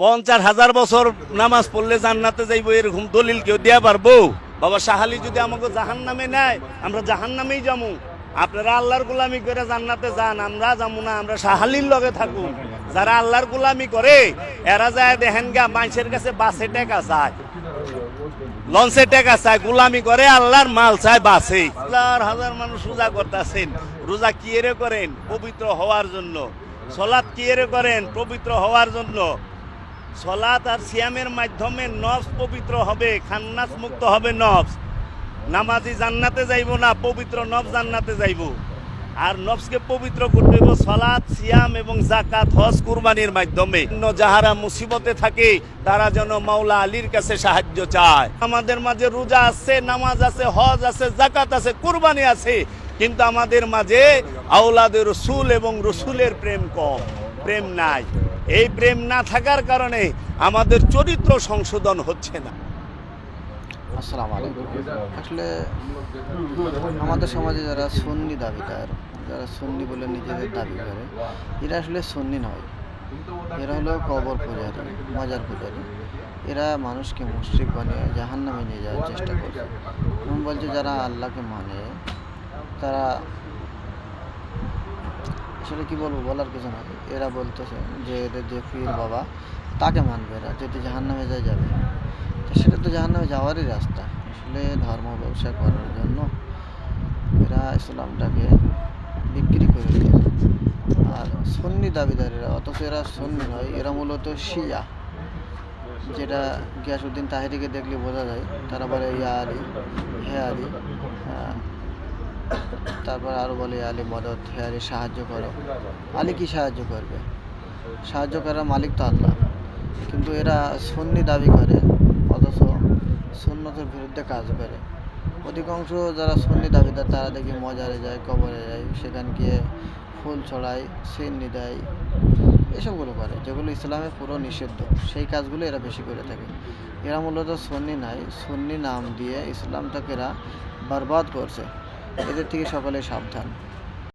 পঞ্চাশ হাজার বছর নামাজ পড়লে জান্নাতে যাইবো এরকম দলিল কেউ দেয়া পারব? বাবা সাহালি যদি আমাকে জাহান নামে নেয়, আমরা জাহান নামেই যাব আপনারা আল্লাহর গুলামি করে জান্নাতে যান, আমরা যাব না, আমরা সাহালির লগে থাকুন যারা আল্লাহর গুলামি করে, এরা যায় দেখেন গা, মানুষের কাছে বাসে টেকা চায়। লঞ্চে টেকা চায়, গুলামি করে, আল্লাহর মাল চায় বাসে। হাজার হাজার মানুষ রোজা করতেছেন। রোজা কি এরে করেন? পবিত্র হওয়ার জন্য। সলাৎ কি এরে করেন? পবিত্র হওয়ার জন্য। সলাৎ আর সিয়ামের মাধ্যমে নফস পবিত্র হবে, খান্নাস মুক্ত হবে নফস। নামাজি জান্নাতে যাইব না, পবিত্র নফস জান্নাতে যাইব। আর নফসকে পবিত্র করতে হইব সলাৎ, সিয়াম এবং জাকাত হজ কুরবানির মাধ্যমে। যাহারা মুসিবতে থাকে, তারা যেন মাওলা আলীর কাছে সাহায্য চায়। আমাদের মাঝে রোজা আছে, নামাজ আছে, হজ আছে জাকাত আছে, কুরবানি আছে। কিন্তু আমাদের মাঝে আওলাদের রসুল এবং রসুলের প্রেম কম, প্রেম নাই। এই প্রেম না থাকার কারণে আমাদের চরিত্র সংশোধন হচ্ছে না। আসসালামু আলাইকুম। আসলে আমাদের সমাজে যারা সুন্নি দাবিদার, যারা সুন্নি বলে নিজেদের দাবি করে, এরা আসলে সুন্নি নয়। এরা হলো কবর পূজারি, মজার পূজারি। এরা মানুষকে মুশ্রিক বানিয়ে জাহান নামে নিয়ে যাওয়ার চেষ্টা করছে। এবং বলছে যারা আল্লাহকে মানে তারা আসলে কি বলব, বলার কিছু না এরা বলতেছে যে এদের যে পীর বাবা, তাকে মানবে এরা যদি জাহান নামে যায় যাবে। তো সেটা তো জাহান নামে যাওয়ারই রাস্তা। আসলে ধর্ম ব্যবসা করার জন্য এরা ইসলামটাকে বিক্রি করে দিয়েছে। আর সন্নি দাবিদারেরা, অথচ এরা সন্নি নয়, এরা মূলত শিয়া। যেটা গিয়াসুদ্দিন তাহিরিকে দেখলে বোঝা যায়, তারা বলে ইয়া আলী, হে আলী তারপর আরও বলে, আলী, মদত, হে আলী, সাহায্য করো। আলী কি সাহায্য করবে? সাহায্য করার মালিক তো আল্লাহ। কিন্তু এরা সুন্নি দাবি করে, অথচ সুন্নতের বিরুদ্ধে কাজ করে। অধিকাংশ যারা সুন্নি দাবিদার, তারা দেখি মজারে যায়, কবরে যায়, সেখানে গিয়ে ফুল ছড়ায়, সিন্নি দেয়, এসবগুলো করে, যেগুলো ইসলামে পুরো নিষিদ্ধ। সেই কাজগুলো এরা বেশি করে থাকে। এরা মূলত সুন্নি নাই, সুন্নি নাম দিয়ে ইসলাম ইসলামটাকে এরা বরবাদ করছে। এদের থেকে সকলে সাবধান।